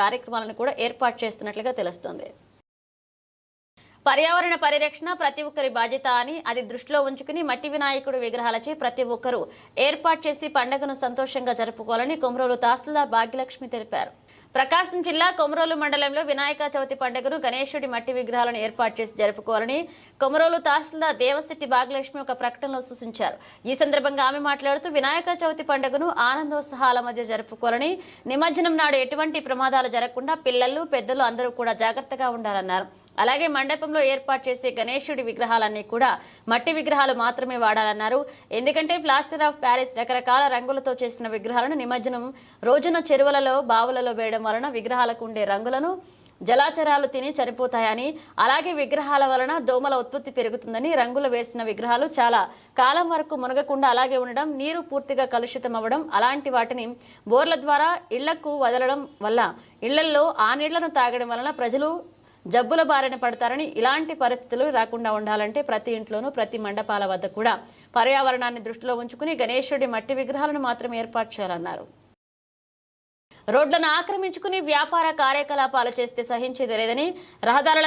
కార్యక్రమాలను కూడా ఏర్పాటు చేస్తున్నట్లుగా తెలుస్తోంది. పర్యావరణ పరిరక్షణ ప్రతి ఒక్కరి బాధ్యత అని అది దృష్టిలో ఉంచుకుని మట్టి వినాయకుడు విగ్రహాలచే ప్రతి ఒక్కరూ ఏర్పాటు చేసి పండుగను సంతోషంగా జరుపుకోవాలని కొమరోలు తహసీల్దార్ భాగ్యలక్ష్మి తెలిపారు. ప్రకాశం జిల్లా కొమరోలు మండలంలో వినాయక చవితి పండుగను గణేశుడి మట్టి విగ్రహాలను ఏర్పాటు చేసి జరుపుకోవాలని కొమరోలు తహసీల్దార్ దేవశెట్టి భాగ్యలక్ష్మి ఒక ప్రకటనలో సూచించారు. ఈ సందర్భంగా ఆమె మాట్లాడుతూ వినాయక చవితి పండుగను ఆనందోత్సాహాల మధ్య జరుపుకోవాలని నిమజ్జనం నాడు ఎటువంటి ప్రమాదాలు జరగకుండా పిల్లలు పెద్దలు అందరూ కూడా జాగ్రత్తగా ఉండాలన్నారు. అలాగే మండపంలో ఏర్పాటు చేసే గణేశుడి విగ్రహాలన్నీ కూడా మట్టి విగ్రహాలు మాత్రమే వాడాలన్నారు. ఎందుకంటే ప్లాస్టర్ ఆఫ్ ప్యారిస్ రకరకాల రంగులతో చేసిన విగ్రహాలను నిమజ్జనం రోజున చెరువులలో బావులలో వేయడం వలన విగ్రహాలకు ఉండే రంగులను జలాచరాలు తిని చనిపోతాయని అలాగే విగ్రహాల వలన దోమల ఉత్పత్తి పెరుగుతుందని రంగులు వేసిన విగ్రహాలు చాలా కాలం వరకు మునగకుండా అలాగే ఉండడం నీరు పూర్తిగా కలుషితం అవ్వడం అలాంటి వాటిని బోర్ల ద్వారా ఇళ్ళకు వదలడం వల్ల ఇళ్ళల్లో ఆ నీళ్ళను తాగడం వలన ప్రజలు జబ్బుల బారిన పడతారని ఇలాంటి పరిస్థితులు రాకుండా ఉండాలంటే ప్రతి ఇంట్లోనూ ప్రతి మండపాల వద్ద కూడా పర్యావరణాన్ని దృష్టిలో ఉంచుకుని గణేశుడి మట్టి విగ్రహాలను మాత్రం ఏర్పాటు చేయాలన్నారు. రోడ్లను ఆక్రమించుకుని వ్యాపార కార్యకలాపాలు చేస్తే సహించేది లేదని రహదారుల